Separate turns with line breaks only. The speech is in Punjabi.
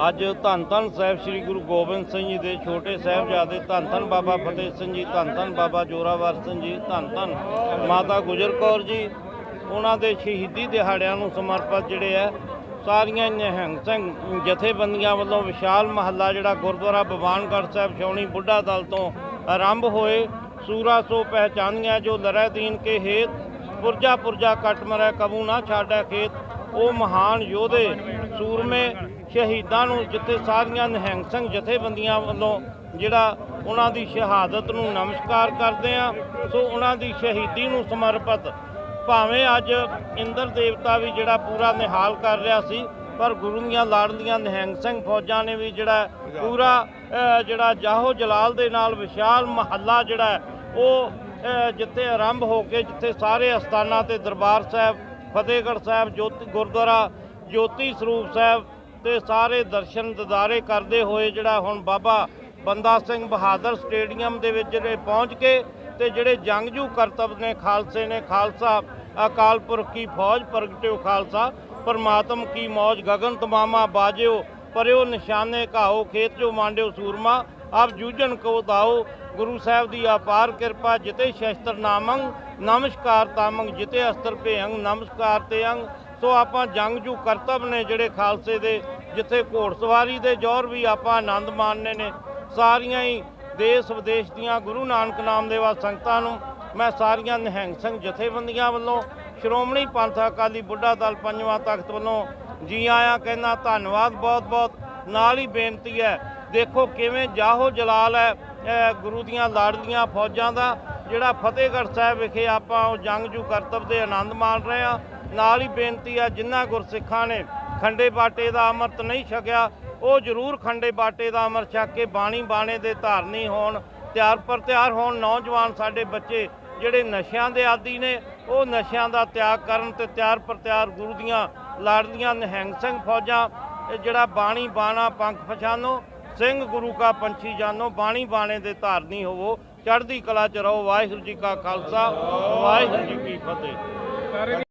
ਅੱਜ ਧੰਨ ਧੰਨ ਸਾਹਿਬ ਸ੍ਰੀ ਗੁਰੂ ਗੋਬਿੰਦ ਸਿੰਘ ਜੀ ਦੇ ਛੋਟੇ ਸਾਹਿਬਜ਼ਾਦੇ ਧੰਨ ਧੰਨ ਬਾਬਾ ਫਤਿਹ ਸਿੰਘ ਜੀ ਧੰਨ ਧੰਨ ਬਾਬਾ ਜੋਰਾਵਰ ਸਿੰਘ ਜੀ ਧੰਨ ਧੰਨ ਮਾਤਾ ਗੁਜਰ ਕੌਰ ਜੀ ਉਹਨਾਂ ਦੇ ਸ਼ਹੀਦੀ ਦਿਹਾੜਿਆਂ ਨੂੰ ਸਮਰਪਿਤ ਜਿਹੜੇ ਆ ਸਾਰੀਆਂ ਨਿਹੰਗ ਸਿੰਘ ਜਥੇਬੰਦੀਆਂ ਵੱਲੋਂ ਵਿਸ਼ਾਲ ਮਹੱਲਾ ਜਿਹੜਾ ਗੁਰਦੁਆਰਾ ਬਵਾਨਗੜ੍ਹ ਸਾਹਿਬ ਛਾਉਣੀ ਬੁੱਢਾ ਦਲ ਤੋਂ ਆਰੰਭ ਹੋਏ ਸੂਰਾ ਸੋ ਪਹਿਚਾਨੀਆਂ ਜੋ ਲਰੈ ਦੀਨ ਕੇ ਹੇਤ, ਪੁਰਜਾ ਪੁਰਜਾ ਕੱਟ ਮਰੈ ਕਬੂ ਨਾ ਛਾੜੈ ਖੇਤ। ਉਹ ਮਹਾਨ ਯੋਧੇ, ਸੂਰਮੇ, ਸ਼ਹੀਦਾਂ ਨੂੰ ਜਿੱਥੇ ਸਾਰੀਆਂ ਨਿਹੰਗ ਸਿੰਘ ਜਥੇਬੰਦੀਆਂ ਵੱਲੋਂ ਜਿਹੜਾ ਉਹਨਾਂ ਦੀ ਸ਼ਹਾਦਤ ਨੂੰ ਨਮਸਕਾਰ ਕਰਦੇ ਆ ਸੋ ਉਹਨਾਂ ਦੀ ਸ਼ਹੀਦੀ ਨੂੰ ਸਮਰਪਿਤ ਭਾਵੇਂ ਅੱਜ ਇੰਦਰ ਦੇਵਤਾ ਵੀ ਜਿਹੜਾ ਪੂਰਾ ਨਿਹਾਲ ਕਰ ਰਿਹਾ ਸੀ, ਪਰ ਗੁਰੂ ਦੀਆਂ ਲਾਡਲੀਆਂ ਨਿਹੰਗ ਸਿੰਘ ਫੌਜਾਂ ਨੇ ਵੀ ਜਿਹੜਾ ਪੂਰਾ ਜਿਹੜਾ ਜਾਹੋ ਜਲਾਲ ਦੇ ਨਾਲ ਵਿਸ਼ਾਲ ਮਹੱਲਾ ਜਿਹੜਾ ਉਹ ਜਿੱਥੇ ਆਰੰਭ ਹੋ ਕੇ ਜਿੱਥੇ ਸਾਰੇ ਅਸਥਾਨਾਂ ਤੇ ਦਰਬਾਰ ਸਾਹਿਬ, ਫਤਿਹਗੜ੍ਹ ਸਾਹਿਬ, ਜੋਤੀ, ਗੁਰਦੁਆਰਾ ਜੋਤੀ ਸਰੂਪ ਸਾਹਿਬ ਤੇ ਸਾਰੇ ਦਰਸ਼ਨ ਦਿਦਾਰੇ ਕਰਦੇ ਹੋਏ ਜਿਹੜਾ ਹੁਣ ਬਾਬਾ ਬੰਦਾ ਸਿੰਘ ਬਹਾਦਰ ਸਟੇਡੀਅਮ ਦੇ ਵਿੱਚ ਜਿਹੜੇ ਪਹੁੰਚ ਕੇ ਤੇ ਜਿਹੜੇ ਜੰਗਜੂ ਕਰਤੱਵ ਨੇ ਖਾਲਸੇ ਨੇ, ਖਾਲਸਾ, ਅਕਾਲ ਪੁਰਖ ਕੀ ਫੌਜ ਪ੍ਰਗਟਿਓ ਖਾਲਸਾ, ਪਰਮਾਤਮ ਕੀ ਮੌਜ ਗਗਨ ਤਮਾਮਾ ਬਾਜਿਓ, ਪਰਿਓ ਨਿਸ਼ਾਨੇ ਘਾਓ, ਖੇਤ ਜੋ ਮਾਂਡਿਓ ਸੂਰਮਾ ਆਪ ਜੂਝਣ ਕੋ ਦਾਓ ਗੁਰੂ ਸਾਹਿਬ ਦੀ ਅਪਾਰ ਕਿਰਪਾ ਜਿਤੇ ਸ਼ਸਤਰ ਨਾਮੰ, ਨਮਸਕਾਰ ਤਾਮੰਗ ਜਿਤੇ ਅਸਤਰ ਭੇਅੰਗ ਨਮਸਕਾਰ ਤੇ ਅੰਗ ਸੋ ਆਪਾਂ ਜੰਗ ਜੂ ਕਰਤੱਵ ਨੇ ਜਿਹੜੇ ਖਾਲਸੇ ਦੇ, ਜਿੱਥੇ ਘੋੜਸਵਾਰੀ ਦੇ ਜੋਰ ਵੀ ਆਪਾਂ ਆਨੰਦ ਮਾਣਨੇ ਨੇ। ਸਾਰੀਆਂ ਹੀ ਦੇਸ਼ ਵਿਦੇਸ਼ ਦੀਆਂ ਗੁਰੂ ਨਾਨਕ ਨਾਮ ਦੇਵਾ ਸੰਗਤਾਂ ਨੂੰ ਮੈਂ ਸਾਰੀਆਂ ਨਿਹੰਗ ਸਿੰਘ ਜਥੇਬੰਦੀਆਂ ਵੱਲੋਂ, ਸ਼੍ਰੋਮਣੀ ਪੰਥ ਅਕਾਲੀ ਬੁੱਢਾ ਦਲ ਪੰਜਵਾਂ ਤਖਤ ਵੱਲੋਂ ਜੀ ਆਇਆਂ ਕਹਿੰਦਾ ਧੰਨਵਾਦ ਬਹੁਤ ਬਹੁਤ ਨਾਲ ਹੀ ਬੇਨਤੀ ਹੈ ਦੇਖੋ ਕਿਵੇਂ ਜਾਹੋ ਜਲਾਲ ਹੈ ਗੁਰੂ ਦੀਆਂ ਲਾਡਲੀਆਂ ਫੌਜਾਂ ਦਾ, ਜਿਹੜਾ ਫਤਿਹਗੜ੍ਹ ਸਾਹਿਬ ਵਿਖੇ ਆਪਾਂ ਉਹ ਜੰਗਜੂ ਕਰਤੱਵ ਦੇ ਆਨੰਦ ਮਾਣ ਰਹੇ ਆ ਨਾਲ ਹੀ ਬੇਨਤੀ ਆ ਜਿਨ੍ਹਾਂ ਗੁਰਸਿੱਖਾਂ ਨੇ ਖੰਡੇ ਬਾਟੇ ਦਾ ਅੰਮ੍ਰਿਤ ਨਹੀਂ ਛਕਿਆ, ਉਹ ਜ਼ਰੂਰ ਖੰਡੇ ਬਾਟੇ ਦਾ ਅੰਮ੍ਰਿਤ ਛਕ ਕੇ ਬਾਣੀ ਬਾਣੇ ਦੇ ਧਾਰਨੀ ਹੋਣ, ਤਿਆਰ ਪਰ ਤਿਆਰ ਹੋਣ ਨੌਜਵਾਨ ਸਾਡੇ ਬੱਚੇ, ਜਿਹੜੇ ਨਸ਼ਿਆਂ ਦੇ ਆਦੀ ਨੇ, ਉਹ ਨਸ਼ਿਆਂ ਦਾ ਤਿਆਗ ਕਰਨ ਤੇ ਤਿਆਰ ਪਰ ਤਿਆਰ ਗੁਰੂ ਦੀਆਂ ਲਾਡਲੀਆਂ ਨਿਹੰਗ ਸਿੰਘ ਫੌਜਾਂ ਜਿਹੜਾ ਬਾਣੀ ਬਾਣਾ ਪੰਖ ਪਛਾਨੋ ਸਿੰਘ ਗੁਰੂ ਕਾ ਪੰਛੀ ਜਾਨੋ, ਬਾਣੀ ਬਾਣੇ ਦੇ ਧਾਰਨੀ ਹੋਵੋ, ਚੜ੍ਹਦੀ ਕਲਾ ਚ ਰਹੋ, ਵਾਹਿਗੁਰੂ ਜੀ ਕਾ ਖਾਲਸਾ, ਵਾਹਿਗੁਰੂ ਜੀ ਕੀ ਫਤਿਹ।